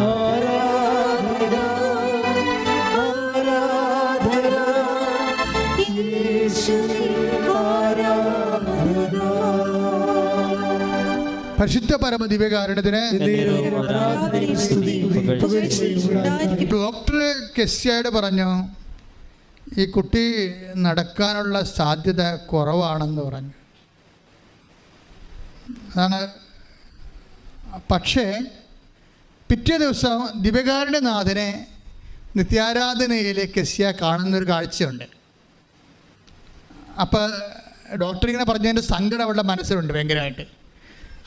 ആരാധന ആരാധന പരിശുദ്ധ പരമ ദിവ്യകാരണത്തിന്. ഡോക്ടർ കെസ്യയോട് പറഞ്ഞു ഈ കുട്ടി നടക്കാനുള്ള സാധ്യത കുറവാണെന്ന് പറഞ്ഞു അതാണ് പക്ഷേ പിറ്റേ ദിവസം ദിപകാരുടെ നാഥനെ നിത്യാരാധനയിലെ കെസിയ കാണുന്നൊരു കാഴ്ചയുണ്ട്. അപ്പോൾ ഡോക്ടർ ഇങ്ങനെ പറഞ്ഞതിന്റെ സങ്കടം അവളുടെ മനസ്സിലുണ്ട് ഭയങ്കരമായിട്ട്.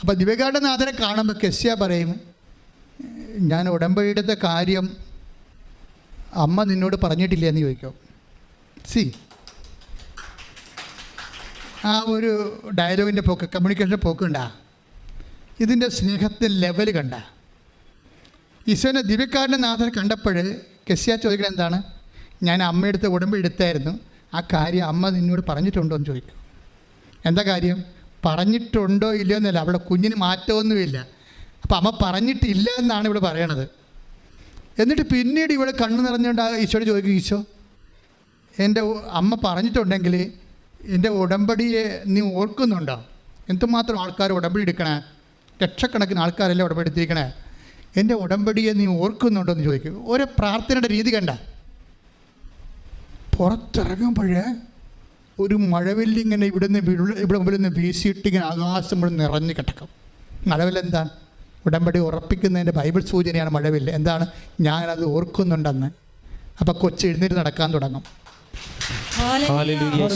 അപ്പോൾ ദിപകാരുടെ നാഥനെ കാണുമ്പോൾ കെസ്യ പറയും ഞാൻ ഉടമ്പടിയുടെ കാര്യം അമ്മ നിന്നോട് പറഞ്ഞിട്ടില്ല എന്ന് ചോദിക്കും. സി. ആ ഒരു ഡയലോഗിന്റെ പോക്ക് കമ്മ്യൂണിക്കേഷൻ പോക്ക് കണ്ട ഇതിന്റെ സ്നേഹത്തിന്റെ ലെവൽ കണ്ട. ഈശോനെ ദിവ്യക്കാരന്റെ നാഥനെ കണ്ടപ്പോൾ കെസ്യ ചോദിക്കുന്നത് എന്താണ്? ഞാൻ അമ്മയെടുത്ത് ഉടമ്പ് എടുത്തായിരുന്നു. ആ കാര്യം അമ്മ നിന്നോട് പറഞ്ഞിട്ടുണ്ടോ എന്ന് ചോദിക്കും. എന്താ കാര്യം? പറഞ്ഞിട്ടുണ്ടോ ഇല്ലയോ എന്നല്ല. അവിടെ കുഞ്ഞിന് മാറ്റമൊന്നുമില്ല. അപ്പം അമ്മ പറഞ്ഞിട്ടില്ല എന്നാണ് ഇവിടെ പറയണത്. എന്നിട്ട് പിന്നീട് ഇവിടെ കണ്ണു നിറഞ്ഞുകൊണ്ട് ആ ഈശോയോട് ചോദിക്കും ഈശോ എന്റെ അമ്മ പറഞ്ഞിട്ടുണ്ടെങ്കിൽ എന്റെ ഉടമ്പടിയെ നീ ഓർക്കുന്നുണ്ടോ? എന്തുമാത്രം ആൾക്കാർ ഉടമ്പടി എടുക്കണേ? ലക്ഷക്കണക്കിന് ആൾക്കാരല്ലേ ഉടമ്പടി എടുത്തിരിക്കണേ? എന്റെ ഉടമ്പടിയെ നീ ഓർക്കുന്നുണ്ടോ എന്ന് ചോദിക്കും. ഒരു പ്രാർത്ഥനയുടെ രീതി കണ്ട. പുറത്തിറങ്ങുമ്പോഴേ ഒരു മഴവില്ലിങ്ങനെ ഇവിടുന്ന് വിള ഇവിടെ മുമ്പിൽ നിന്ന് വീശിയിട്ടിങ്ങനെ ആകാശം മുഴുവൻ നിറഞ്ഞു കിടക്കും. മഴവില്ലെന്താണ് ഉടമ്പടി ഉറപ്പിക്കുന്നതിന്റെ ബൈബിൾ സൂചനയാണ് മഴവില്ല. എന്താണ്? ഞാനത് ഓർക്കുന്നുണ്ടെന്ന്. അപ്പം കൊച്ചു എഴുന്നേറ്റ് നടക്കാൻ തുടങ്ങും. ഹല്ലേലൂയ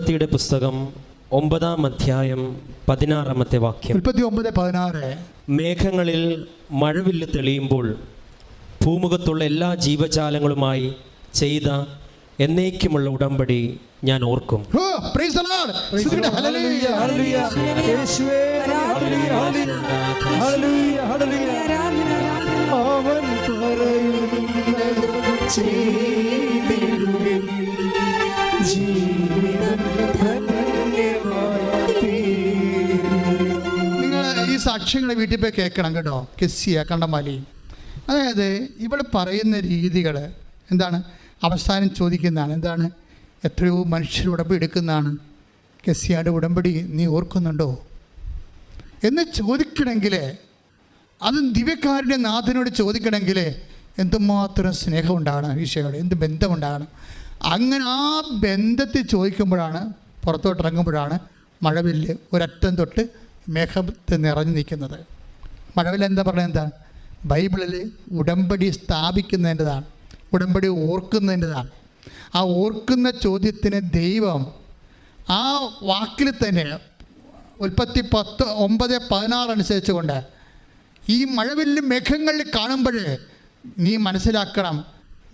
ഉൽപ്പത്തിയുടെ പുസ്തകം ഒമ്പതാം അധ്യായം പതിനാറാമത്തെ വാക്യം. മുപ്പത്തി ഒമ്പത് പതിനാറ്. മേഘങ്ങളിൽ മഴവില്ല് തെളിയുമ്പോൾ ഭൂമുഖത്തുള്ള എല്ലാ ജീവജാലങ്ങളുമായി ചെയ്ത എന്നേക്കുമുള്ള ഉടമ്പടി ഞാൻ ഓർക്കും. ഓ, praise സാക്ഷ്യങ്ങളെ വീട്ടിൽ പോയി കേൾക്കണം കേട്ടോ. കെസ്സിയ കണ്ടമാലി. അതായത് ഇവിടെ പറയുന്ന രീതികൾ എന്താണ്? അവസാനം ചോദിക്കുന്നതാണ്. എന്താണ്? എത്രയോ മനുഷ്യർ ഉടമ്പടി എടുക്കുന്നതാണ്. കെസ്സിയാടെ ഉടമ്പടി നീ ഓർക്കുന്നുണ്ടോ? എന്ന് ചോദിക്കണമെങ്കിൽ അതും ദിവ്യക്കാരുടെ നാഥനോട് ചോദിക്കണമെങ്കിൽ എന്തുമാത്രം സ്നേഹം ഉണ്ടാകണം ഈശോയോട്? എന്ത് ബന്ധമുണ്ടാകണം? അങ്ങനെ ആ ബന്ധത്തിൽ ചോദിക്കുമ്പോഴാണ് പുറത്തോട്ടിറങ്ങുമ്പോഴാണ് മഴവില്ല് ഒരറ്റം തൊട്ട് മേഘത്ത് നിറഞ്ഞു നിൽക്കുന്നത്. മഴവിൽ എന്താ പറയുന്നത് എന്താ? ബൈബിളിൽ ഉടമ്പടി സ്ഥാപിക്കുന്നതിന്റെതാണ് ഉടമ്പടി ഓർക്കുന്നതിന്റെതാണ്. ആ ഓർക്കുന്ന ചോദ്യത്തിന് ദൈവം ആ വാക്കിൽ തന്നെ ഉൽപ്പത്തി പത്ത് ഒമ്പത് പതിനാറ് അനുസരിച്ച് കൊണ്ട് ഈ മഴവില്ല് മേഘങ്ങളിൽ കാണുമ്പോൾ നീ മനസ്സിലാക്കണം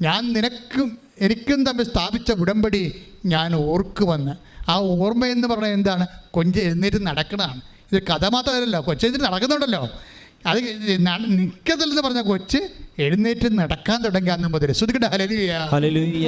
ഞാൻ നിനക്കും എനിക്കും തമ്മിൽ സ്ഥാപിച്ച ഉടമ്പടി ഞാൻ ഓർക്കുമെന്ന്. ആ ഓർമ്മ എന്ന് പറയുന്നത് എന്താണ്? കൊഞ്ച് എഴുന്നേറ്റ് നടക്കണതാണ്. ഇത് കഥ മാത്രമല്ലല്ലോ. കൊച്ചു നടക്കുന്നുണ്ടല്ലോ. അത് നിൽക്കത്തില്ലെന്ന് പറഞ്ഞ കൊച്ച് എഴുന്നേറ്റ് നടക്കാൻ തുടങ്ങി അന്ന് മുതൽ. ഹലലിയ ഹല്ലേലൂയ.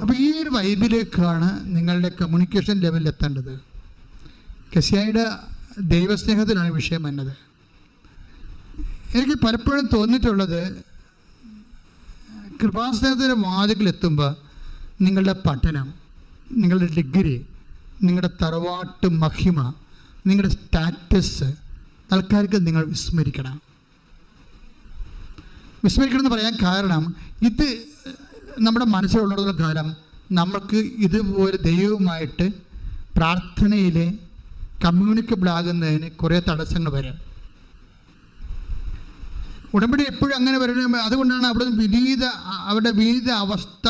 അപ്പോൾ ഈ ഒരു വൈബിലേക്കാണ് നിങ്ങളുടെ കമ്മ്യൂണിക്കേഷൻ ലെവലിൽ എത്തേണ്ടത്. കെസിയായുടെ ദൈവസ്നേഹത്തിലാണ് വിഷയം എന്നത് എനിക്ക് പലപ്പോഴും തോന്നിയിട്ടുള്ളത് കൃപാസ്നേഹത്തിന്റെ വാതിക്കലെത്തുമ്പോൾ നിങ്ങളുടെ പഠനം നിങ്ങളുടെ ഡിഗ്രി നിങ്ങളുടെ തറവാട്ട് മഹിമ നിങ്ങളുടെ സ്റ്റാറ്റസ് ആൾക്കാർക്ക് നിങ്ങൾ വിസ്മരിക്കണം. വിസ്മരിക്കണം എന്ന് പറയാൻ കാരണം ഇത് നമ്മുടെ മനസ്സിലുള്ളതുള്ള കാലം നമ്മൾക്ക് ഇതുപോലെ ദൈവവുമായിട്ട് പ്രാർത്ഥനയിൽ കമ്മ്യൂണിക്കബിൾ ആകുന്നതിന് കുറേ തടസ്സങ്ങൾ വരും. ഉടമ്പടി എപ്പോഴും അങ്ങനെ വരുന്ന അതുകൊണ്ടാണ് അവിടെ വിനീത അവരുടെ വിനീത അവസ്ഥ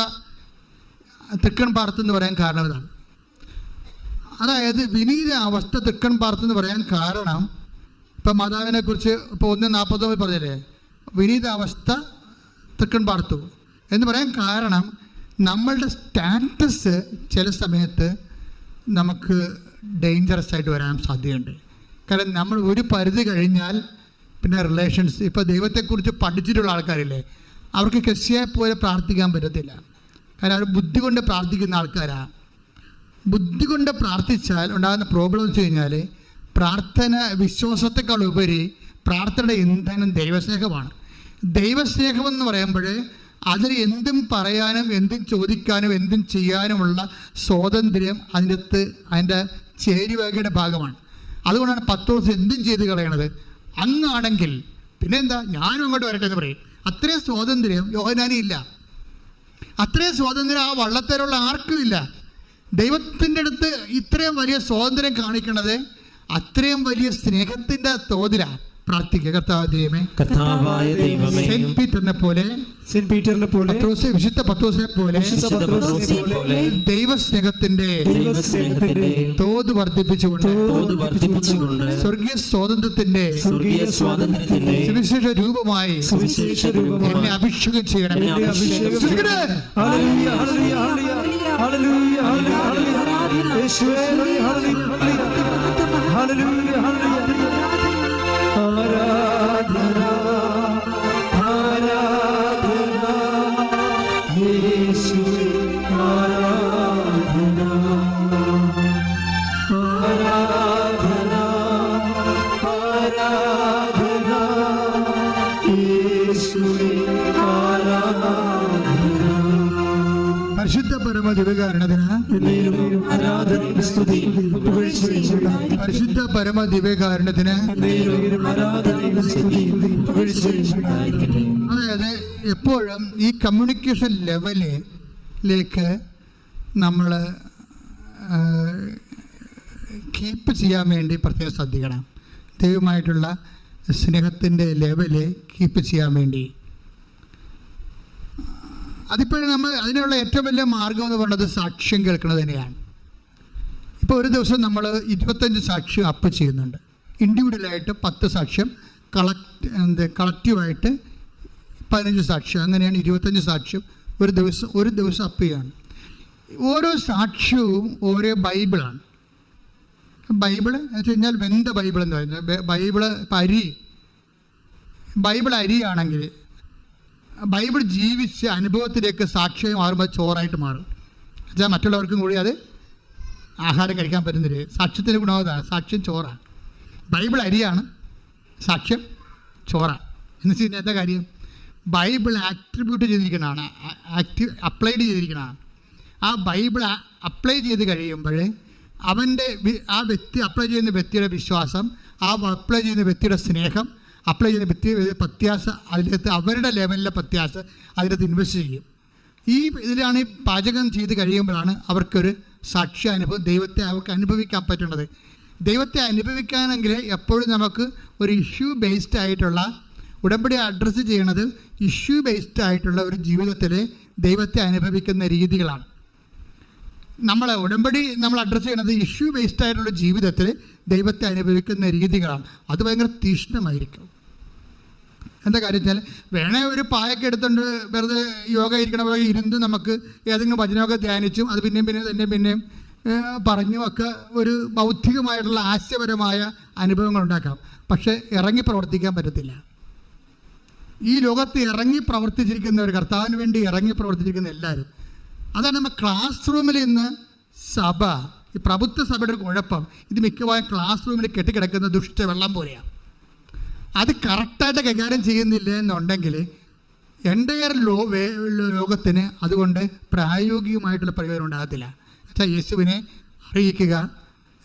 തൃക്കൺ പാർത്ത് പറയാൻ കാരണം ഇതാണ്. അതായത് വിനീത അവസ്ഥ തൃക്കൺ പാർത്ത് പറയാൻ കാരണം ഇപ്പം മാതാവിനെ കുറിച്ച് ഇപ്പോൾ ഒന്ന് നാൽപ്പത്തൊമ്പത് പറഞ്ഞില്ലേ? വിനീത അവസ്ഥ തൃക്കൺ പാർത്തു. എന്ന് പറയാൻ കാരണം നമ്മളുടെ സ്റ്റാറ്റസ് ചില സമയത്ത് നമുക്ക് ഡേഞ്ചറസ് ആയിട്ട് വരാൻ സാധ്യതയുണ്ട്. കാരണം നമ്മൾ ഒരു പരിധി കഴിഞ്ഞാൽ പിന്നെ റിലേഷൻസ് ഇപ്പോൾ ദൈവത്തെക്കുറിച്ച് പഠിച്ചിട്ടുള്ള ആൾക്കാരില്ലേ അവർക്ക് കൃഷിയെ പോലെ പ്രാർത്ഥിക്കാൻ പറ്റത്തില്ല. കാരണം അവർ ബുദ്ധി കൊണ്ട് പ്രാർത്ഥിക്കുന്ന ആൾക്കാരാണ് ബുദ്ധി കൊണ്ട് പ്രാർത്ഥിച്ചാൽ ഉണ്ടാകുന്ന പ്രോബ്ലം വെച്ച് കഴിഞ്ഞാൽ പ്രാർത്ഥന വിശ്വാസത്തെക്കാൾ ഉപരി പ്രാർത്ഥനയുടെ ഇന്ധനം ദൈവസ്നേഹമാണ്. ദൈവസ്നേഹം എന്ന് പറയുമ്പോൾ അതിന് എന്തും പറയാനും എന്തും ചോദിക്കാനും എന്തും ചെയ്യാനുമുള്ള സ്വാതന്ത്ര്യം അതിന്റെ അകത്ത് അതിന്റെ ചേരുവകയുടെ ഭാഗമാണ്. അതുകൊണ്ടാണ് പത്ത് ദിവസം എന്തും ചെയ്ത് കളയണത്. അങ്ങാണെങ്കിൽ പിന്നെന്താ? ഞാനും അങ്ങോട്ട് വരട്ടെ എന്ന് പറയും. അത്രയും സ്വാതന്ത്ര്യം യോഹനാനി ഇല്ല. അത്രയും സ്വാതന്ത്ര്യം ആ വള്ളത്തേലുള്ള ആർക്കും ഇല്ല. ദൈവത്തിന്റെ അടുത്ത് ഇത്രയും വലിയ സ്വാതന്ത്ര്യം കാണിക്കുന്നത് അത്രയും വലിയ സ്നേഹത്തിന്റെ തോതിലാണ് പ്രാർത്ഥിക്കുക കർത്താവ് ദൈവമേ കർത്താവായ ദൈവമേ. സെന്റ് പീറ്ററിനെ പോലെ സെന്റ് പീറ്ററിനെ പോലെ പത്രോസ് വിശുദ്ധ പത്രോസിനെ പോലെ ദൈവസ്നേഹത്തിന്റെ ദൈവസ്നേഹത്തിന്റെ തോത് വർദ്ധിപ്പിച്ചുകൊണ്ട് തോത് വർദ്ധിപ്പിച്ചുകൊണ്ട് സ്വർഗീയ സ്വാതന്ത്ര്യത്തിന്റെ സ്വർഗീയ സ്വാതന്ത്ര്യത്തിന്റെ സുവിശേഷ രൂപമായി സുവിശേഷ രൂപമായി എന്നെ അഭിഷേകം ചെയ്യണം. Hallelujah, hallelujah, സ്വർഗരെ, പരിശുദ്ധ പരമ ദിവ്യകാരണത്തിന് ആരാധന സ്തുതി. പരിശുദ്ധ പരമ ദിവ്യകാരണത്തിന് അതായത് എപ്പോഴും ഈ കമ്മ്യൂണിക്കേഷൻ ലെവലിലേക്ക് നമ്മൾ കീപ്പ് ചെയ്യാൻ വേണ്ടി പ്രത്യേകം ശ്രദ്ധിക്കണം. ദൈവമായിട്ടുള്ള സ്നേഹത്തിന്റെ ലെവൽ കീപ്പ് ചെയ്യാൻ വേണ്ടി. അതിപ്പോഴും നമ്മൾ അതിനുള്ള ഏറ്റവും വലിയ മാർഗം എന്ന് പറയുന്നത് സാക്ഷ്യം കേൾക്കുന്നത് തന്നെയാണ്. ഇപ്പോൾ ഒരു ദിവസം നമ്മൾ ഇരുപത്തഞ്ച് സാക്ഷ്യം അപ്പ് ചെയ്യുന്നുണ്ട്. ഇൻഡിവിജ്വലായിട്ട് പത്ത് സാക്ഷ്യം കളക്ട് എന്ത് കളക്റ്റീവായിട്ട് പതിനഞ്ച് സാക്ഷ്യം അങ്ങനെയാണ് ഇരുപത്തഞ്ച് സാക്ഷ്യം ഒരു ദിവസം ഒരു ദിവസം അപ്പ് ചെയ്യാണ്. ഓരോ സാക്ഷ്യവും ഓരോ ബൈബിളാണ്. ബൈബിൾ എന്ന് വെച്ച് കഴിഞ്ഞാൽ വെന്ത ബൈബിൾ എന്ന് പറയുന്നത്. ബൈബിൾ ഇപ്പം അരി ബൈബിൾ അരിയാണെങ്കിൽ ബൈബിൾ ജീവിച്ച് അനുഭവത്തിലേക്ക് സാക്ഷ്യം മാറുമ്പോൾ ചോറായിട്ട് മാറും. എന്നുവെച്ചാൽ മറ്റുള്ളവർക്കും കൂടി അത് ആഹാരം കഴിക്കാൻ പറ്റുന്നില്ല സാക്ഷ്യത്തിന്റെ ഗുണം സാക്ഷ്യം ചോറാണ് ബൈബിൾ അരിയാണ്. സാക്ഷ്യം ചോറാണ് എന്ന് വെച്ച് കഴിഞ്ഞാൽ എന്താ കാര്യം ബൈബിൾ ആട്രിബ്യൂട്ട് ചെയ്തിരിക്കുന്നതാണ്. ആക്റ്റീവ് അപ്ലൈഡ് ചെയ്തിരിക്കുന്നതാണ്. ആ ബൈബിൾ അപ്ലൈ ചെയ്ത് കഴിയുമ്പോൾ അവന്റെ ആ വ്യക്തി അപ്ലൈ ചെയ്യുന്ന വ്യക്തിയുടെ വിശ്വാസം ആ അപ്ലൈ ചെയ്യുന്ന വ്യക്തിയുടെ സ്നേഹം അപ്ലൈ ചെയ്യുന്ന വ്യക്തി പ്രത്യാശ അതിനകത്ത് അവരുടെ ലെവലിലെ പ്രത്യാശ അതിനകത്ത് ഇൻവെസ്റ്റ് ചെയ്യും. ഈ ഇതിലാണ് ഈ പാചകം ചെയ്ത് കഴിയുമ്പോഴാണ് അവർക്കൊരു സാക്ഷ്യാനുഭവം ദൈവത്തെ അവർക്ക് അനുഭവിക്കാൻ പറ്റുന്നത്. ദൈവത്തെ അനുഭവിക്കാനെങ്കിൽ എപ്പോഴും നമുക്ക് ഒരു ഇഷ്യൂ ബേസ്ഡ് ആയിട്ടുള്ള ഉടമ്പടി അഡ്രസ്സ് ചെയ്യണത് ഇഷ്യൂ ബേസ്ഡ് ആയിട്ടുള്ള ഒരു ജീവിതത്തിൽ ദൈവത്തെ അനുഭവിക്കുന്ന രീതികളാണ്. നമ്മൾ ഉടമ്പടി നമ്മൾ അഡ്രസ്സ് ചെയ്യണത് ഇഷ്യൂ ബേസ്ഡ് ആയിട്ടുള്ള ജീവിതത്തിൽ ദൈവത്തെ അനുഭവിക്കുന്ന രീതികളാണ്. അത് ഭയങ്കര തീഷ്ണമായിരിക്കും. എന്താ കാര്യം വെച്ചാൽ വേണേ ഒരു പായൊക്കെ എടുത്തുകൊണ്ട് വെറുതെ യോഗ ഇരിക്കണ പോലെ ഇരുന്ന് നമുക്ക് ഏതെങ്കിലും ഭജനമൊക്കെ ധ്യാനിച്ചും അത് പിന്നെയും പിന്നെയും തന്നെ പിന്നെയും പറഞ്ഞും ഒക്കെ ഒരു ബൗദ്ധികമായിട്ടുള്ള ആശയപരമായ അനുഭവങ്ങൾ ഉണ്ടാക്കാം. പക്ഷേ ഇറങ്ങി പ്രവർത്തിക്കാൻ പറ്റത്തില്ല. ഈ ലോകത്ത് ഇറങ്ങി പ്രവർത്തിച്ചിരിക്കുന്ന ഒരു കർത്താവിന് വേണ്ടി ഇറങ്ങി പ്രവർത്തിച്ചിരിക്കുന്ന എല്ലാവരും അതാണ് നമ്മൾ ക്ലാസ് റൂമിൽ ഇന്ന് സഭ ഈ പ്രഭുത്വ സഭയുടെ ഒരു കുഴപ്പം. ഇത് മിക്കവാറും ക്ലാസ് റൂമിൽ കെട്ടിക്കിടക്കുന്ന ദുഷ്ട വെള്ളം പോലെയാണ് അത് കറക്റ്റായിട്ട് കൈകാര്യം ചെയ്യുന്നില്ല എന്നുണ്ടെങ്കിൽ എന്റയർ ലോ വേ ലോകത്തിന് അതുകൊണ്ട് പ്രായോഗികമായിട്ടുള്ള പ്രയോജനം ഉണ്ടാകത്തില്ല. എന്നുവെച്ചാൽ യേശുവിനെ അറിയിക്കുക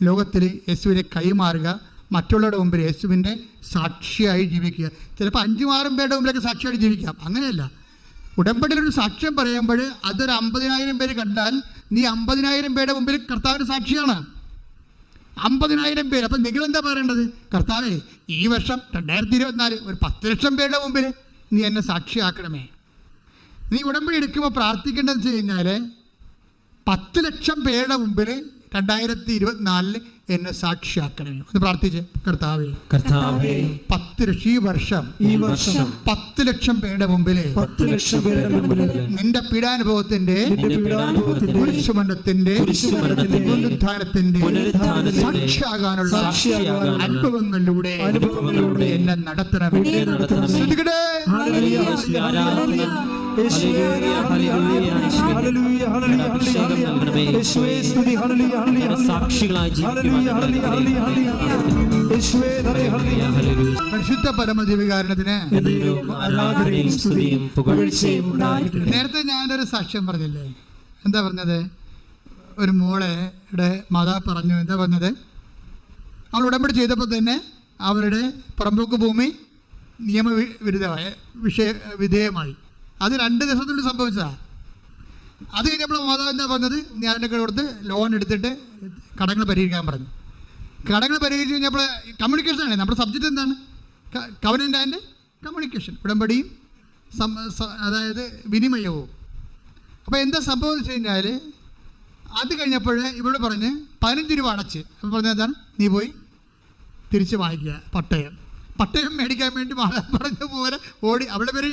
ലോകത്തിൽ യേശുവിനെ കൈമാറുക മറ്റുള്ളവരുടെ മുമ്പിൽ യേശുവിന്റെ സാക്ഷിയായി ജീവിക്കുക. ചിലപ്പോൾ അഞ്ചും ആറും പേരുടെ മുമ്പിലൊക്കെ സാക്ഷിയായിട്ട് ജീവിക്കാം. അങ്ങനെയല്ല. ഉടമ്പടിയിലൊരു സാക്ഷ്യം പറയുമ്പോൾ അതൊരു അമ്പതിനായിരം പേര് കണ്ടാൽ നീ അമ്പതിനായിരം പേരുടെ മുമ്പിൽ കർത്താവിന്റെ സാക്ഷിയാണ്. അമ്പതിനായിരം പേര്. അപ്പം നിങ്ങൾ എന്താ പറയേണ്ടത്? കർത്താവേ ഈ വർഷം രണ്ടായിരത്തി ഇരുപത്തിനാല് ഒരു പത്ത് ലക്ഷം പേരുടെ മുമ്പിൽ നീ എന്നെ സാക്ഷിയാക്കണമേ. നീ ഉടമ്പടി എടുക്കുമ്പോൾ പ്രാർത്ഥിക്കേണ്ടതെന്ന് വെച്ച് കഴിഞ്ഞാൽ പത്ത് ലക്ഷം പേരുടെ മുമ്പിൽ രണ്ടായിരത്തി ഇരുപത്തിനാലിൽ എന്നെ സാക്ഷിയാക്കണമേ. ഒന്ന് പ്രാർത്ഥിച്ച്. കർത്താവേ. കർത്താവേ. പത്ത് ലക്ഷം ഈ വർഷം. ഈ വർഷം പത്ത് ലക്ഷം പേരുടെ മുമ്പിൽ പത്ത് ലക്ഷം പേരുടെ മുമ്പിൽ നിന്റെ പീഡാനുഭവത്തിന്റെ കുരിശുമരണത്തിന്റെ പുനരുദ്ധാനത്തിന്റെ സാക്ഷിയാകാനുള്ള അനുഭവങ്ങളിലൂടെ അനുഭവങ്ങളിലൂടെ എന്നെ നടത്തണമേ. നടത്തണമേ. സാക്ഷികളായി. പരിശുദ്ധ നേരത്തെ ഞാനൊരു സാക്ഷ്യം പറഞ്ഞില്ലേ? എന്താ പറഞ്ഞത്? ഒരു മോളെയുടെ മാതാ പറഞ്ഞു. എന്താ പറഞ്ഞത്? അവൾ ഉടമ്പടി ചെയ്തപ്പോൾ തന്നെ അവരുടെ പറമ്പോക്ക് ഭൂമി നിയമവിരുദ്ധമായ വിഷയ വിധേയമായി. അത് രണ്ട് ദിവസത്തിനുള്ളിൽ സംഭവിച്ചതാണ് അത് കഴിഞ്ഞപ്പോൾ മാതാവ് എന്താ പറഞ്ഞത്? ഞാൻ അതിന്റെ കൊടുത്ത് ലോൺ എടുത്തിട്ട് കടങ്ങൾ പരിഹരിക്കാൻ പറഞ്ഞു. കടങ്ങൾ പരിഹരിച്ച് കഴിഞ്ഞപ്പോൾ കമ്മ്യൂണിക്കേഷൻ ആണ് നമ്മുടെ സബ്ജക്റ്റ് എന്താണ്? കവനന്റ് ആൻഡ് കമ്മ്യൂണിക്കേഷൻ ഉടമ്പടിയും അതായത് വിനിമയവും. അപ്പോൾ എന്താ സംഭവം എന്ന് വെച്ച് കഴിഞ്ഞാൽ അത് കഴിഞ്ഞപ്പോൾ ഇവിടെ പറഞ്ഞ് പതിനഞ്ച് രൂപ അടച്ച്. അപ്പോൾ പറഞ്ഞ എന്താണ്? നീ പോയി തിരിച്ച് വാങ്ങിക്കുക പട്ടയം. പട്ടയം മേടിക്കാൻ വേണ്ടി പറഞ്ഞ പോലെ ഓടി അവിടെ പേര്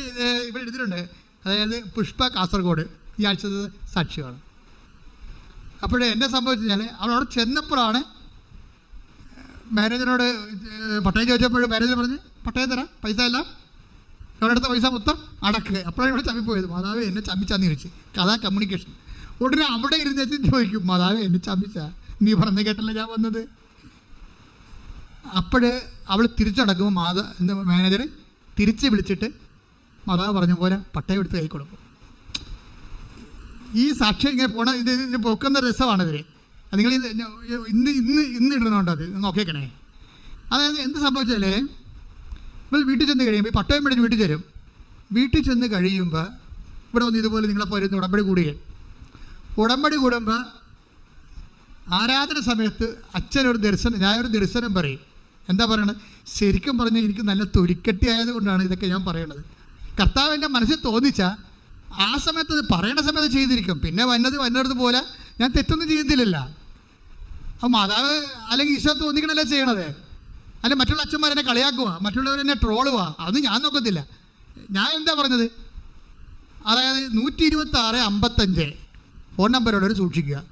ഇവിടെ എടുത്തിട്ടുണ്ട് അതായത് പുഷ്പ കാസർഗോഡ്. ഈ ആഴ്ചത്തെ സാക്ഷിയാണ് അപ്പോഴേ എന്നെ സംഭവിച്ചു കഴിഞ്ഞാൽ അവളവിടെ ചെന്നപ്പോഴാണ് മാനേജറിനോട് പട്ടയം ചോദിച്ചപ്പോൾ മാനേജർ പറഞ്ഞ് പട്ടയം തരാം പൈസ എല്ലാം. അവരുടെ പൈസ മൊത്തം അടക്ക്. അപ്പോഴാണ് ഇവിടെ ചമ്മിപ്പോയത്. മാതാവ് എന്നെ ചമ്മിച്ചാന്ന് ചോദിച്ചു. കഥാ കമ്മ്യൂണിക്കേഷൻ ഉടനെ അവിടെ ഇരുന്ന് ചോദിക്കും മാതാവ് എന്നെ ചമ്മിച്ച? നീ പറഞ്ഞ കേട്ടല്ല ഞാൻ വന്നത്? അപ്പോൾ അവൾ തിരിച്ചടക്കുമ്പോൾ മാത എന്താ മാനേജർ തിരിച്ച് വിളിച്ചിട്ട് മാതാവ് പറഞ്ഞ പോലെ പട്ടയം എടുത്ത് കൈ കൊടുക്കും. ഈ സാക്ഷ്യം ഇങ്ങനെ പോണ ഇത് ഇത് പൊക്കുന്ന രസമാണിതിന് അത് നിങ്ങൾ ഇന്ന് ഇന്ന് ഇന്ന് ഇടുന്നുണ്ട് അത് നോക്കിയേക്കണേ. അതായത് എന്ത് സംഭവിച്ചാലേ ഇവൾ വീട്ടിൽ ചെന്ന് കഴിയുമ്പോൾ ഈ പട്ടയം മേടിച്ച് വീട്ടിൽ തരും വീട്ടിൽ ചെന്ന് കഴിയുമ്പോൾ ഇവിടെ വന്ന് ഇതുപോലെ നിങ്ങളെ പോരുന്ന ഉടമ്പടി കൂടുകയും. ഉടമ്പടി കൂടുമ്പോൾ ആരാധന സമയത്ത് അച്ഛനൊരു ദർശനം ഞാനൊരു ദർശനം പറയും. എന്താ പറയണത്? ശരിക്കും പറഞ്ഞാൽ എനിക്ക് നല്ല തൊലിക്കെട്ടി ആയതുകൊണ്ടാണ് ഇതൊക്കെ ഞാൻ പറയണത്. കർത്താവ് എന്റെ മനസ്സിൽ തോന്നിച്ച ആ സമയത്ത് പറയണ സമയത്ത് ചെയ്തിരിക്കും. പിന്നെ വന്നത് വന്നിടത്ത് പോലെ ഞാൻ തെറ്റൊന്നും ചെയ്തില്ലല്ല അപ്പം മാതാവ് അല്ലെങ്കിൽ ഈശോ തോന്നിക്കണല്ലേ ചെയ്യണത്? അല്ലെ മറ്റുള്ള അച്ഛന്മാരെന്നെ കളിയാക്കുക മറ്റുള്ളവരെന്നെ ട്രോളുക അത് ഞാൻ നോക്കത്തില്ല. ഞാൻ എന്താ പറഞ്ഞത്? അതായത് നൂറ്റി ഇരുപത്തി ആറ് അമ്പത്തഞ്ച്. ഫോൺ നമ്പറുള്ളവർ സൂക്ഷിക്കുക.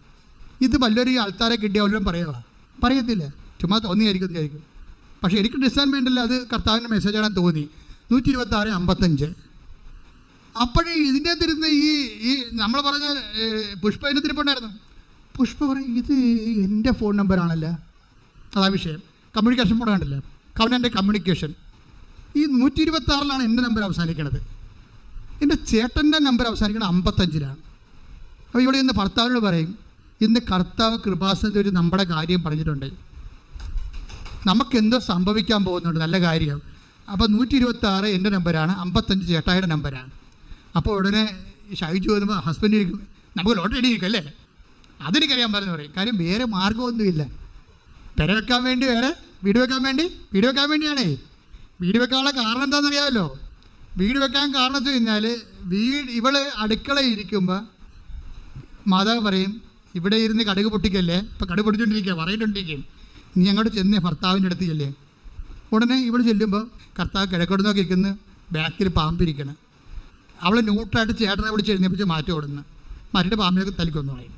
ഇത് വല്ലൊരു ആൾക്കാരെ കിട്ടിയ വല്ലവരും പറയുക. പറയത്തില്ല. ചുമ്മാ തോന്നിയായിരിക്കും വിചാരിക്കും. പക്ഷേ എനിക്ക് അല്ല അത് കർത്താവിന്റെ മെസ്സേജാണെന്ന് തോന്നി. നൂറ്റി ഇരുപത്തി ആറ് അമ്പത്തഞ്ച്. അപ്പോഴേ ഇതിന്റെ തിരുന്ന് ഈ ഈ നമ്മൾ പറഞ്ഞ പുഷ്പ എന്റെ തിരുപ്പുണ്ടായിരുന്നു പുഷ്പ പറയും ഇത് എന്റെ ഫോൺ നമ്പറാണല്ലോ അതാ വിഷയം. കമ്മ്യൂണിക്കേഷൻ ഫോൺ കണ്ടില്ലേ? കവനന്റെ കമ്മ്യൂണിക്കേഷൻ ഈ നൂറ്റി ഇരുപത്തി ആറിലാണ് എന്റെ നമ്പർ അവസാനിക്കണത്. എന്റെ ചേട്ടന്റെ നമ്പർ അവസാനിക്കുന്നത് അമ്പത്തഞ്ചിലാണ്. അപ്പോൾ ഇവിടെ ഇന്ന് ഭർത്താവിനോട് പറയും ഇന്ന് കർത്താവ് കൃപാസനത്തിൽ ഒരു നമ്മുടെ കാര്യം പറഞ്ഞിട്ടുണ്ട്. നമുക്കെന്തോ സംഭവിക്കാൻ പോകുന്നുണ്ട്? നല്ല കാര്യം. അപ്പോൾ നൂറ്റി ഇരുപത്തി ആറ് എന്റെ നമ്പരാണ് അമ്പത്തഞ്ച് ചേട്ടായുടെ നമ്പരാണ്. അപ്പോൾ ഉടനെ ഷൈജു വരുമ്പോൾ ഹസ്ബൻഡ് ഇരിക്കും. നമുക്ക് ലോട്ടറി അടിക്കും അല്ലേ? അതെനിക്കറിയാൻ പറഞ്ഞു പറയും. കാര്യം വേറെ മാർഗമൊന്നുമില്ല പെര വെക്കാൻ വേണ്ടി വേറെ വീട് വെക്കാൻ വേണ്ടി വീട് വെക്കാൻ വേണ്ടിയാണേ. വീട് വെക്കാനുള്ള കാരണം എന്താണെന്നറിയാമല്ലോ? വീട് വെക്കാൻ കാരണം എന്ന് കഴിഞ്ഞാൽ വീട് ഇവൾ അടുക്കളയിൽ ഇരിക്കുമ്പോൾ മാതാവ് പറയും ഇവിടെ ഇരുന്ന് കടുക് പൊട്ടിക്കല്ലേ? ഇപ്പം കടുക് പൊട്ടിച്ചോണ്ടിരിക്കുക പറഞ്ഞിട്ടുണ്ടിരിക്കും നീ അങ്ങോട്ട് ചെന്നേ ഭർത്താവിന്റെ അടുത്ത് ചെല്ലേ. ഉടനെ ഇവിടെ ചെല്ലുമ്പോൾ കർത്താവ് കിഴക്കോട് നോക്കി ഇരിക്കുന്ന. ബാക്കിൽ പാമ്പിരിക്കണം അവൾ ന്യൂട്രായിട്ട് ചേട്ടനെ വിളിച്ച് എഴുന്നേപ്പിച്ച് മാറ്റി ഓടുന്നു. മാറ്റിയിട്ട് പാമ്പിനൊക്കെ തലിക്കൊന്നു പറയും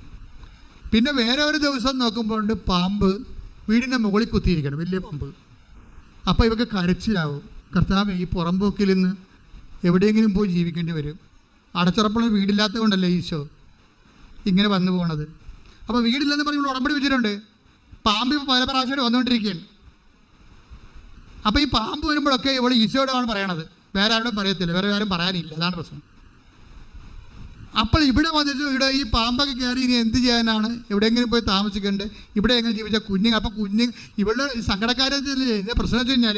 പിന്നെ വേറെ ഒരു ദിവസം നോക്കുമ്പോൾ പാമ്പ് വീടിന്റെ മുകളിൽ കുത്തിയിരിക്കണം. വലിയ പാമ്പ്. അപ്പോൾ ഇവർക്ക് കരച്ചിലാവും. കർത്താവ് ഈ പുറമ്പോക്കിൽ നിന്ന് എവിടെയെങ്കിലും പോയി ജീവിക്കേണ്ടി വരും. അടച്ചുറപ്പുള്ള വീടില്ലാത്തത് കൊണ്ടല്ലേ ഈശോ ഇങ്ങനെ വന്നു പോകണത് അപ്പോൾ വീടില്ലെന്ന് ഇവിടെ ഉടമ്പടി വെച്ചിട്ടുണ്ട്. പാമ്പ് ഇപ്പോൾ പല പ്രാവശ്യമായിട്ട് വന്നുകൊണ്ടിരിക്കുകയാണ്. അപ്പോൾ ഈ പാമ്പ് വരുമ്പോഴൊക്കെ ഇവിടെ ഈശോയോടാണ് പറയണത്. വേറെ ആരോടും പറയത്തില്ല. വേറെ ആരും പറയാനില്ല. അതാണ് പ്രശ്നം. അപ്പോൾ ഇവിടെ വന്നിട്ട് ഇവിടെ ഈ പാമ്പൊക്കെ കയറി ഇനി എന്ത് ചെയ്യാനാണ്? എവിടെയെങ്കിലും പോയി താമസിക്കേണ്ടത് ഇവിടെ എങ്ങനെ ജീവിച്ച കുഞ്ഞുങ്ങൾ അപ്പോൾ കുഞ്ഞ് ഇവിടെ സങ്കടക്കാരെ ഇതിന്റെ പ്രശ്നം വെച്ച് കഴിഞ്ഞാൽ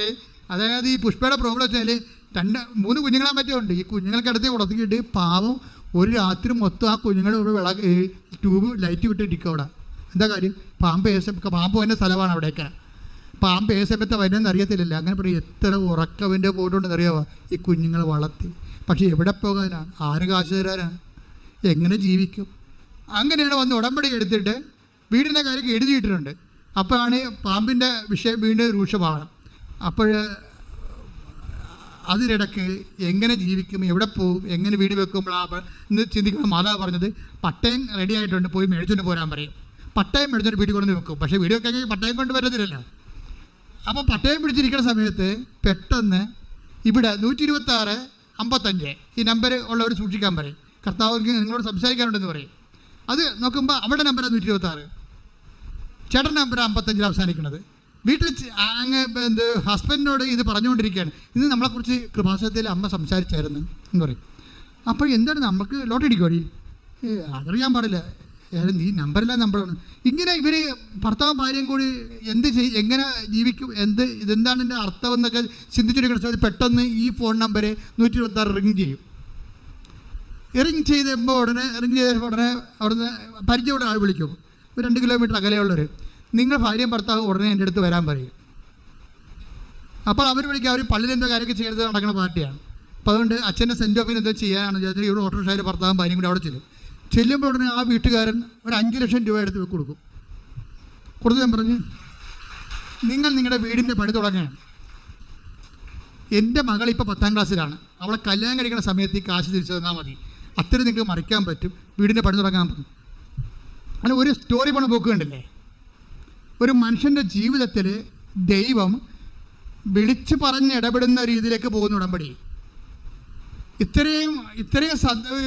അതായത് ഈ പുഷ്പയുടെ പ്രോബ്ലം വെച്ചാൽ രണ്ട് മൂന്ന് കുഞ്ഞുങ്ങളെ പറ്റുമുണ്ട് ഈ കുഞ്ഞുങ്ങൾക്കടുത്ത് ഉടത്തിക്കിട്ട് പാവം ഒരു രാത്രി മൊത്തം ആ കുഞ്ഞുങ്ങളുടെ വിളക്ക് ട്യൂബ് ലൈറ്റ് വിട്ടിട്ടിരിക്കും അവിടെ. എന്താ കാര്യം? പാമ്പ് ഏസ പാമ്പ് വരുന്ന സ്ഥലമാണ് അവിടെയൊക്കെ. പാമ്പ് ഏ സമയത്ത് വരുന്നതെന്ന് അറിയത്തില്ലല്ലോ. അങ്ങനെ പറയും എത്ര ഉറക്കവിന്റെ പോയിട്ടുണ്ടെന്ന് അറിയാമോ ഈ കുഞ്ഞുങ്ങളെ വളർത്തി. പക്ഷേ എവിടെ പോകാനാണ് ആര് കാശ് തരാനാണ് എങ്ങനെ ജീവിക്കും? അങ്ങനെയാണ് വന്ന് ഉടമ്പടി എടുത്തിട്ട് വീടിന്റെ കാര്യം എഴുതിയിട്ടുണ്ട് അപ്പോഴാണ് പാമ്പിന്റെ വിഷയം വീണ്ടും രൂക്ഷമാണ് അപ്പോൾ അതിനിടയ്ക്ക് എങ്ങനെ ജീവിക്കും എവിടെ പോകും എങ്ങനെ വീട് വെക്കുമ്പോഴാണ് ചിന്തിക്കുന്ന മാതാവ് പറഞ്ഞത് പട്ടയം റെഡി ആയിട്ടുണ്ട് പോയി മേടിച്ചുകൊണ്ട് പോരാൻ പറയും. പട്ടയം എടുത്തൊരു വീട്ടിൽ കൊണ്ട് വെക്കും. പക്ഷേ വീട് വെക്കാൻ പട്ടയം കൊണ്ട് വരത്തില്ലല്ലോ. അപ്പോൾ പട്ടയം പിടിച്ചിരിക്കുന്ന സമയത്ത് പെട്ടെന്ന് ഇവിടെ നൂറ്റി ഇരുപത്തി ആറ് അമ്പത്തഞ്ച് ഈ നമ്പർ ഉള്ളവർ സൂക്ഷിക്കാൻ പറയും. കർത്താവ് നിങ്ങളോട് സംസാരിക്കാനുണ്ടെന്ന് പറയും. അത് നോക്കുമ്പോൾ അവിടെ നമ്പർ നൂറ്റി ഇരുപത്തി ആറ് ചേട്ടൻ നമ്പർ അമ്പത്തഞ്ചിൽ അവസാനിക്കുന്നത്. വീട്ടിൽ അങ്ങ് എന്ത് ഹസ്ബൻഡിനോട് ഇത് പറഞ്ഞുകൊണ്ടിരിക്കുകയാണ്. ഇന്ന് നമ്മളെക്കുറിച്ച് കൃപാസനത്തിൽ അമ്മ സംസാരിച്ചായിരുന്നു എന്ന് പറയും. അപ്പോൾ എന്താണ് നമുക്ക് ലോട്ടടിക്കോടി അതറിയാൻ പാടില്ല. നീ നമ്പറില്ല നമ്പറാണ്. ഇങ്ങനെ ഇവർ ഭർത്താവും ഭാര്യയും കൂടി എന്ത് ചെയ് എങ്ങനെ ജീവിക്കും എന്ത് ഇതെന്താണ് എന്റെ അർത്ഥം എന്നൊക്കെ സമയത്ത് പെട്ടെന്ന് ഈ ഫോൺ നമ്പർ നൂറ്റി ഇരുപത്തി ആറ് റിങ് ചെയ്യും. റിങ് ചെയ്തപ്പോൾ ഉടനെ റിങ് ചെയ്തപ്പോൾ ഉടനെ അവിടുന്ന് പരിചയമുള്ള ആൾ വിളിക്കും. ഒരു രണ്ട് കിലോമീറ്റർ അകലെയുള്ളവർ നിങ്ങൾ ഭാര്യയും ഭർത്താവ് ഉടനെ എന്റെ അടുത്ത് വരാൻ പറയും. അപ്പോൾ അവർ വിളിക്കുക അവർ പള്ളിയിൽ എന്തോ കാര്യമൊക്കെ ചെയ്ത് നടക്കുന്ന പാർട്ടിയാണ്. അപ്പോൾ അതുകൊണ്ട് അച്ഛന്റെ സെന്റ് ഓഫിന് എന്തോ ചെയ്യാനാണെന്ന് വിചാരിച്ചാൽ ഇവിടെ ഓട്ടോറിക്ഷയിൽ ഭർത്താവും ഭാര്യയും കൂടി അവിടെ ചെല്ലും. ചെല്ലുമ്പോൾ ഉടനെ ആ വീട്ടുകാരൻ ഒരു അഞ്ച് ലക്ഷം രൂപ എടുത്ത് കൊടുക്കും. കൊടുത്തു ഞാൻ പറഞ്ഞു നിങ്ങൾ നിങ്ങളുടെ വീടിന്റെ പണി തുടങ്ങുകയാണ് എന്റെ മകൾ ഇപ്പോൾ പത്താം ക്ലാസ്സിലാണ്. അവളെ കല്യാണം കഴിക്കുന്ന സമയത്ത് ഈ കാശ് തിരിച്ചു തന്നാൽ മതി. അത്രയും നിങ്ങൾക്ക് മറിക്കാൻ പറ്റും. വീടിന്റെ പണി തുടങ്ങാൻ പറ്റും. അങ്ങനെ ഒരു സ്റ്റോറി പണം ബുക്ക് കണ്ടില്ലേ ഒരു മനുഷ്യന്റെ ജീവിതത്തിൽ ദൈവം വിളിച്ചു പറഞ്ഞ് ഇടപെടുന്ന രീതിയിലേക്ക് പോകുന്ന ഉടമ്പടി. ഇത്രയും ഇത്രയും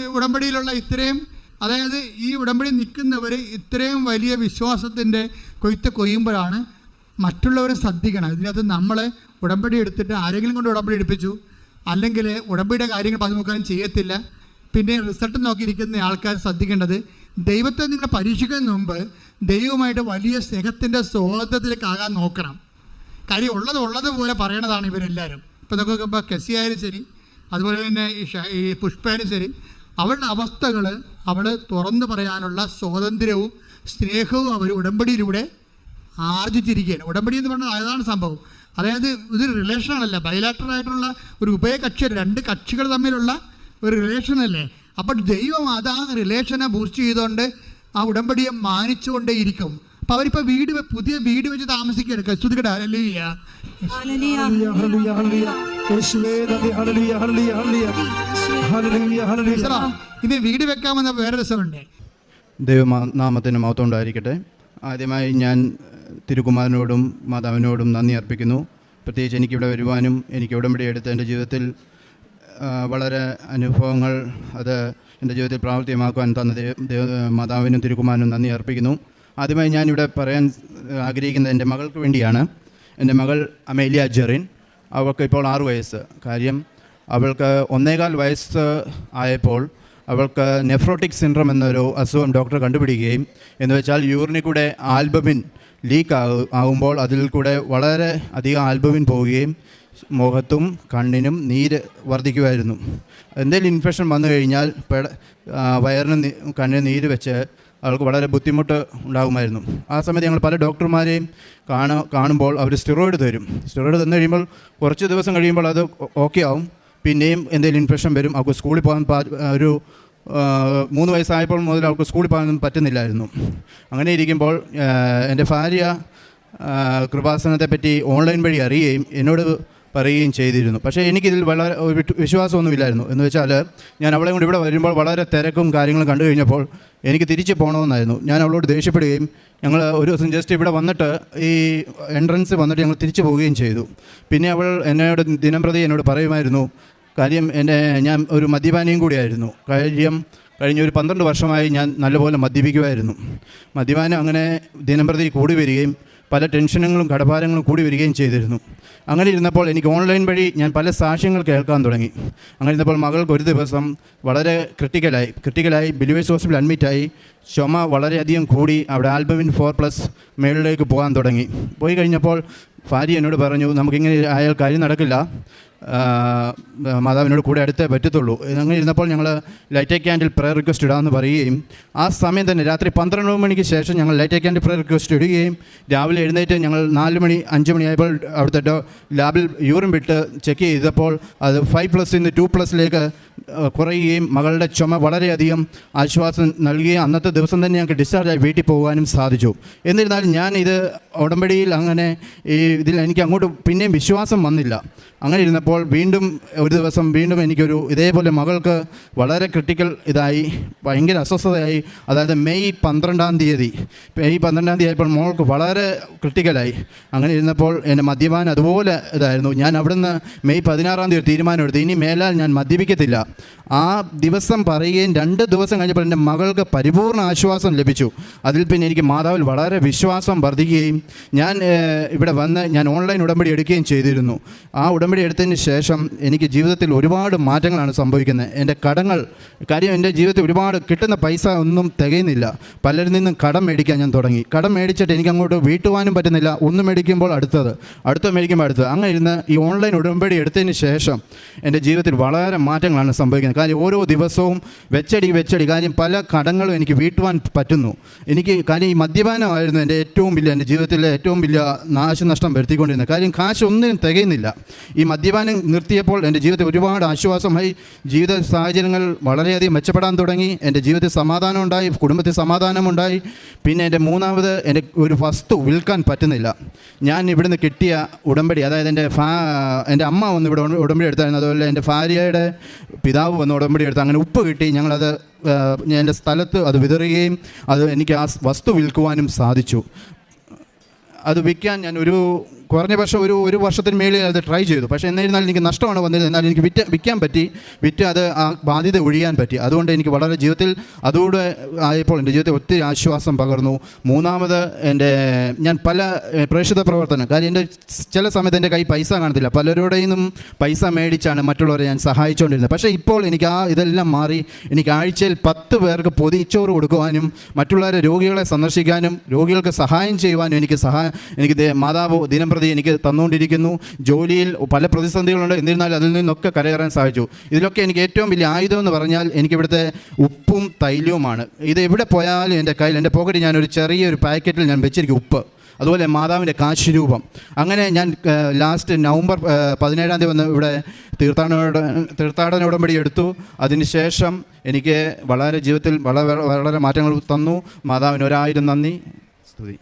ഉടമ്പടിയിലുള്ള ഇത്രയും അതായത് ഈ ഉടമ്പടി നിൽക്കുന്നവർ ഇത്രയും വലിയ വിശ്വാസത്തിന്റെ കൊയ്ത്ത് കൊയ്യുമ്പോഴാണ് മറ്റുള്ളവരെ ശ്രദ്ധിക്കണം. ഇതിനകത്ത് നമ്മൾ ഉടമ്പടി എടുത്തിട്ട് ആരെങ്കിലും കൊണ്ട് ഉടമ്പടി എടുപ്പിച്ചു അല്ലെങ്കിൽ ഉടമ്പടിയുടെ കാര്യങ്ങൾ പതിമുക്കാൻ ചെയ്യത്തില്ല. പിന്നെ റിസൾട്ട് നോക്കിയിരിക്കുന്ന ആൾക്കാർ ശ്രദ്ധിക്കേണ്ടത് ദൈവത്തെ നിങ്ങൾ പരീക്ഷിക്കുന്നതിന് മുമ്പ് ദൈവമായിട്ട് വലിയ സ്നേഹത്തിന്റെ സ്വാതന്ത്ര്യത്തിലേക്കാകാൻ നോക്കണം. കാര്യം ഉള്ളത് ഉള്ളതുപോലെ പറയണതാണ് ഇവരെല്ലാവരും. ഇപ്പോൾ നോക്കുമ്പോൾ കെസിയായാലും ശരി അതുപോലെ തന്നെ ഈ പുഷ്പയായാലും ശരി അവളുടെ അവസ്ഥകൾ അവൾ തുറന്നു പറയാനുള്ള സ്വാതന്ത്ര്യവും സ്നേഹവും അവർ ഉടമ്പടിയിലൂടെ ആർജിച്ചിരിക്കുകയാണ്. ഉടമ്പടി എന്ന് പറഞ്ഞാൽ അതാണ് സംഭവം. അതായത് ഇത് റിലേഷനല്ല ബയലാറ്ററായിട്ടുള്ള ഒരു ഉഭയകക്ഷി രണ്ട് കക്ഷികൾ തമ്മിലുള്ള ഒരു റിലേഷനല്ലേ അപ്പോൾ ദൈവം അത് ആ റിലേഷനെ ബൂസ്റ്റ് ചെയ്തുകൊണ്ട് ആ ഉടമ്പടിയെ മാനിച്ചുകൊണ്ടേ ഇരിക്കും അവരിപ്പോ വീട് പുതിയ വീട് വെച്ച് താമസിക്കുകയാണ്. കസ്തുതിക്കട അല്ലേ ഹല്ലേലൂയ ഹല്ലേലൂയ ഹല്ലേലൂയ യേശുവേ നന്ദി. ഹല്ലേലൂയ ഹല്ലേലൂയ ഹല്ലേലൂയ ഹല്ലേലൂയ ഹല്ലേലൂയ ഇത് വീട് വെക്കാമെന്ന വേറെ രസമുണ്ട്. ദൈവനാമത്തിന് മഹത്വം ഉണ്ടായിരിക്കട്ടെ. ആദ്യമായി ഞാൻ തിരുകുമാരനോടും മാതാവിനോടും നന്ദി അർപ്പിക്കുന്നു. പ്രത്യേകിച്ച് എനിക്കിവിടെ വരുവാനും എനിക്ക് ഉടമ്പടി എടുത്ത് എന്റെ ജീവിതത്തിൽ വളരെ അനുഭവങ്ങൾ അത് എന്റെ ജീവിതത്തിൽ പ്രാവർത്തികമാക്കുവാൻ തന്ന മാതാവിനും തിരുക്കുമാരനും നന്ദി അർപ്പിക്കുന്നു. ആദ്യമായി ഞാനിവിടെ പറയാൻ ആഗ്രഹിക്കുന്നത് എന്റെ മകൾക്ക് വേണ്ടിയാണ്. എന്റെ മകൾ അമേലിയ ജെറിൻ. അവൾക്ക് ഇപ്പോൾ ആറു വയസ്സ്. കാര്യം അവൾക്ക് ഒന്നേകാൽ വയസ്സ് ആയപ്പോൾ അവൾക്ക് നെഫ്രോട്ടിക് സിൻഡ്രം എന്നൊരു അസുഖം ഡോക്ടർ കണ്ടുപിടിക്കുകയും എന്ന് വെച്ചാൽ യൂറിനിൽ കൂടെ ആൽബമിൻ ലീക്ക് ആകുമ്പോൾ അതിൽ കൂടെ വളരെ അധികം ആൽബമിൻ പോവുകയും മുഖത്തും കണ്ണിനും നീര് വർദ്ധിക്കുമായിരുന്നു. എന്തെങ്കിലും ഇൻഫെക്ഷൻ വന്നു കഴിഞ്ഞാൽ വയറിന് കണ്ണിന് നീര് വെച്ച് അവൾക്ക് വളരെ ബുദ്ധിമുട്ട് ഉണ്ടാകുമായിരുന്നു. ആ സമയത്ത് ഞങ്ങൾ പല ഡോക്ടർമാരെയും കാണ കാണുമ്പോൾ അവർ സ്റ്റിറോയിഡ് തരും. സ്റ്റിറോയിഡ് തന്നു കഴിയുമ്പോൾ കുറച്ച് ദിവസം കഴിയുമ്പോൾ അത് ഓക്കെ ആവും. പിന്നെയും എന്തെങ്കിലും ഇൻഫെക്ഷൻ വരും. അവൾക്ക് സ്കൂളിൽ പോകാൻ ഒരു മൂന്ന് വയസ്സായപ്പോൾ മുതൽ അവൾക്ക് സ്കൂളിൽ പോകാനൊന്നും പറ്റുന്നില്ലായിരുന്നു. അങ്ങനെ ഇരിക്കുമ്പോൾ എന്റെ ഭാര്യ കൃപാസനത്തെപ്പറ്റി കൃപാസനത്തെ പറ്റി ഓൺലൈൻ വഴി അറിയുകയും എന്നോട് പറയുകയും ചെയ്തിരുന്നു. പക്ഷേ എനിക്കിതിൽ വളരെ വിശ്വാസമൊന്നുമില്ലായിരുന്നു. എന്ന് വെച്ചാൽ ഞാൻ അവളെ കൊണ്ട് ഇവിടെ വരുമ്പോൾ വളരെ തിരക്കും കാര്യങ്ങളും കണ്ടു കഴിഞ്ഞപ്പോൾ എനിക്ക് തിരിച്ച് പോകണമെന്നായിരുന്നു ഞാൻ അവളോട് ദേഷ്യപ്പെടുകയും ഞങ്ങൾ ഒരു ദിവസം ജസ്റ്റ് ഇവിടെ വന്നിട്ട് ഈ എൻട്രൻസ് വന്നിട്ട് ഞങ്ങൾ തിരിച്ചു പോവുകയും ചെയ്തു. പിന്നെ അവൾ എന്നോട് ദിനംപ്രതി എന്നോട് പറയുമായിരുന്നു കാര്യം എന്നെ ഞാൻ ഒരു മദ്യപാനിയും കൂടിയായിരുന്നു. കാര്യം കഴിഞ്ഞ ഒരു പന്ത്രണ്ട് വർഷമായി ഞാൻ നല്ലപോലെ മദ്യപിക്കുമായിരുന്നു മദ്യപാനം അങ്ങനെ ദിനംപ്രതി കൂടി വരികയും പല ടെൻഷനുകളും കടഭാരങ്ങളും കൂടി വരികയും ചെയ്തിരുന്നു. അങ്ങനെ ഇരുന്നപ്പോൾ എനിക്ക് ഓൺലൈൻ വഴി ഞാൻ പല സാക്ഷ്യങ്ങൾ കേൾക്കാൻ തുടങ്ങി. അങ്ങനെ ഇരുന്നപ്പോൾ മകൾക്ക് ഒരു ദിവസം വളരെ ക്രിട്ടിക്കലായി ക്രിട്ടിക്കലായി ബിലുവേഴ്സ് ഹോസ്പിറ്റൽ അഡ്മിറ്റായി ചുമ വളരെയധികം കൂടി അവിടെ ആൽബമിൻ ഫോർ പ്ലസ് മേളിലേക്ക് പോകാൻ തുടങ്ങി. പോയി കഴിഞ്ഞപ്പോൾ ഭാര്യ എന്നോട് പറഞ്ഞു നമുക്കിങ്ങനെ അയാൾ കാര്യം നടക്കില്ല. മാതാവിനോട് കൂടെ അടുത്തേ പറ്റത്തുള്ളൂ. അങ്ങനെ ഇരുന്നപ്പോൾ ഞങ്ങൾ ലൈറ്റ് ക്യാൻഡിൽ പ്രയർ റിക്വസ്റ്റ് ഇടാമെന്ന് പറയുകയും ആ സമയം തന്നെ രാത്രി പന്ത്രണ്ട് മണിക്ക് ശേഷം ഞങ്ങൾ ലൈറ്റ് ക്യാൻഡിൽ പ്രയർ റിക്വസ്റ്റ് ഇടുകയും രാവിലെ എഴുന്നേറ്റ് ഞങ്ങൾ നാല് മണി അഞ്ച് മണിയായപ്പോൾ അവിടുത്തെ ലാബിൽ യൂറിൻ വിട്ട് ചെക്ക് ചെയ്തപ്പോൾ അത് ഫൈവ് പ്ലസ് നിന്ന് ടു പ്ലസിലേക്ക് കുറയുകയും മകളുടെ ചുമ വളരെയധികം ആശ്വാസം നൽകുകയും അന്നത്തെ ദിവസം തന്നെ ഞങ്ങൾക്ക് ഡിസ്ചാർജായി വീട്ടിൽ പോകാനും സാധിച്ചു. എന്നിരുന്നാലും ഞാൻ ഇത് ഉടമ്പടിയിൽ അങ്ങനെ ഈ ഇതിൽ എനിക്ക് അങ്ങോട്ട് പിന്നെയും വിശ്വാസം വന്നില്ല. അങ്ങനെ ഇരുന്നപ്പോൾ വീണ്ടും ഒരു ദിവസം വീണ്ടും എനിക്കൊരു ഇതേപോലെ മകൾക്ക് വളരെ ക്രിട്ടിക്കൽ ഇതായി ഭയങ്കര അസ്വസ്ഥതയായി. അതായത് മെയ് പന്ത്രണ്ടാം തീയതി. മെയ് പന്ത്രണ്ടാം തീയതി ആയപ്പോൾ മോൾക്ക് വളരെ ക്രിട്ടിക്കലായി അങ്ങനെ ഇരുന്നപ്പോൾ എന്റെ മദ്യപാനം അതുപോലെ ഇതായിരുന്നു. ഞാൻ അവിടുന്ന് മെയ് പതിനാറാം തീയതി തീരുമാനമെടുത്തു ഇനി മേലാൽ ഞാൻ മദ്യപിക്കത്തില്ല. ആ ദിവസം പറയുകയും രണ്ട് ദിവസം കഴിഞ്ഞപ്പോൾ എന്റെ മകൾക്ക് പരിപൂർണ ആശ്വാസം ലഭിച്ചു. അതിൽ പിന്നെ എനിക്ക് മാതാവിൽ വളരെ വിശ്വാസം വർദ്ധിക്കുകയും ഞാൻ ഇവിടെ വന്ന് ഞാൻ ഓൺലൈൻ ഉടമ്പടി എടുക്കുകയും ചെയ്തിരുന്നു. ആ ഉടമ്പടി എടുത്തതിന് ശേഷം എനിക്ക് ജീവിതത്തിൽ ഒരുപാട് മാറ്റങ്ങളാണ് സംഭവിക്കുന്നത്. എന്റെ കടങ്ങൾ കാര്യം എന്റെ ജീവിതത്തിൽ ഒരുപാട് കിട്ടുന്ന പൈസ ഒന്നും തികയുന്നില്ല. പലരിൽ നിന്നും കടം മേടിക്കാൻ ഞാൻ തുടങ്ങി. കടം മേടിച്ചിട്ട് എനിക്ക് അങ്ങോട്ട് വീട്ടുവാനും പറ്റുന്നില്ല. ഒന്ന് മേടിക്കുമ്പോൾ അടുത്തത് അടുത്ത മേടിക്കുമ്പോൾ അടുത്തത്. അങ്ങനെ ഇരുന്ന് ഈ ഓൺലൈൻ ഉടമ്പടി എടുത്തതിന് ശേഷം എന്റെ ജീവിതത്തിൽ വളരെ മാറ്റങ്ങളാണ് സംഭവിക്കുന്നത്. കാര്യം ഓരോ ദിവസവും വെച്ചടി വെച്ചടി. കാര്യം പല കടങ്ങളും എനിക്ക് വീട്ടുവാൻ പറ്റുന്നു. എനിക്ക് കാര്യം ഈ മദ്യപാനമായിരുന്നു എന്റെ ഏറ്റവും വലിയ എന്റെ ജീവിതത്തിലെ ഏറ്റവും വലിയ നാശനഷ്ടം വരുത്തിക്കൊണ്ടിരുന്നത്. കാര്യം കാശ് ഒന്നിനും തികയുന്നില്ല. ഈ മദ്യപാനം നിർത്തിയപ്പോൾ എന്റെ ജീവിതത്തിൽ ഒരുപാട് ആശ്വാസമായി. ജീവിത സാഹചര്യങ്ങൾ വളരെയധികം മെച്ചപ്പെടാൻ തുടങ്ങി. എന്റെ ജീവിതത്തിൽ സമാധാനം ഉണ്ടായി കുടുംബത്തിൽ സമാധാനമുണ്ടായി പിന്നെ എന്റെ മൂന്നാമത് എന്റെ ഒരു വസ്തു വിൽക്കാൻ പറ്റുന്നില്ല. ഞാൻ ഇവിടുന്ന് കിട്ടിയ ഉടമ്പടി അതായത് എന്റെ ഫാ എന്റെ അമ്മ വന്ന് ഇവിടെ ഉടമ്പടി എടുത്തായിരുന്നു. അതുപോലെ എന്റെ ഭാര്യയുടെ പിതാവ് വന്ന് ഉടമ്പടി എടുത്ത് അങ്ങനെ ഉപ്പ് കിട്ടി. ഞങ്ങളത് എന്റെ സ്ഥലത്ത് അത് വിതറുകയും അത് എനിക്ക് ആ വസ്തു വിൽക്കുവാനും സാധിച്ചു. അത് വിൽക്കാൻ ഞാൻ ഒരു കുറഞ്ഞ പക്ഷം ഒരു ഒരു വർഷത്തിന് മേളിൽ അത് ട്രൈ ചെയ്തു. പക്ഷേ എന്നിരുന്നാലും എനിക്ക് നഷ്ടമാണ് വന്നിരുന്നത് എന്നാലും എനിക്ക് വിറ്റ് വിൽക്കാൻ പറ്റി. വിറ്റ് അത് ആ ബാധ്യത ഒഴിയാൻ പറ്റി. അതുകൊണ്ട് എനിക്ക് വളരെ ജീവിതത്തിൽ അതുകൂടെ ആയപ്പോൾ എന്റെ ജീവിതത്തിൽ ഒത്തിരി ആശ്വാസം പകർന്നു. മൂന്നാമത് എന്റെ ഞാൻ പല പ്രേക്ഷിത പ്രവർത്തനം. കാര്യം എന്റെ ചില സമയത്ത് എന്റെ കൈ പൈസ കാണത്തില്ല. പലരുടെയും പൈസ മേടിച്ചാണ് മറ്റുള്ളവരെ ഞാൻ സഹായിച്ചുകൊണ്ടിരുന്നത്. പക്ഷേ ഇപ്പോൾ എനിക്ക് ആ ഇതെല്ലാം മാറി എനിക്ക് ആഴ്ചയിൽ പത്ത് പേർക്ക് പൊതിച്ചോറ് കൊടുക്കുവാനും മറ്റുള്ളവരെ രോഗികളെ സന്ദർശിക്കാനും രോഗികൾക്ക് സഹായം ചെയ്യുവാനും എനിക്ക് സഹായം എനിക്ക് മാതാവ് ദിനംപ്രതി എനിക്ക് തന്നുകൊണ്ടിരിക്കുന്നു. ജോലിയിൽ പല പ്രതിസന്ധികളുണ്ട്. എന്നിരുന്നാലും അതിൽ നിന്നൊക്കെ കരകയറാൻ സാധിച്ചു. ഇതിലൊക്കെ എനിക്ക് ഏറ്റവും വലിയ ആയുധം എന്ന് പറഞ്ഞാൽ എനിക്കിവിടുത്തെ ഉപ്പും തൈലവുമാണ്. ഇത് എവിടെ പോയാലും എന്റെ കയ്യിൽ എന്റെ പോക്കറ്റിൽ ഞാനൊരു ചെറിയൊരു പാക്കറ്റിൽ ഞാൻ വെച്ചിരിക്കും ഉപ്പ്. അതുപോലെ മാതാവിന്റെ കാശ് രൂപം അങ്ങനെ ഞാൻ ലാസ്റ്റ് നവംബർ പതിനേഴാം തീയതി വന്ന് ഇവിടെ തീർത്ഥാടന തീർത്ഥാടന ഉടമ്പടി എടുത്തു. അതിനുശേഷം എനിക്ക് വളരെ ജീവിതത്തിൽ വളരെ വളരെ മാറ്റങ്ങൾ തന്നു. മാതാവിന് ഒരായിരം നന്ദി. സ്തുതി.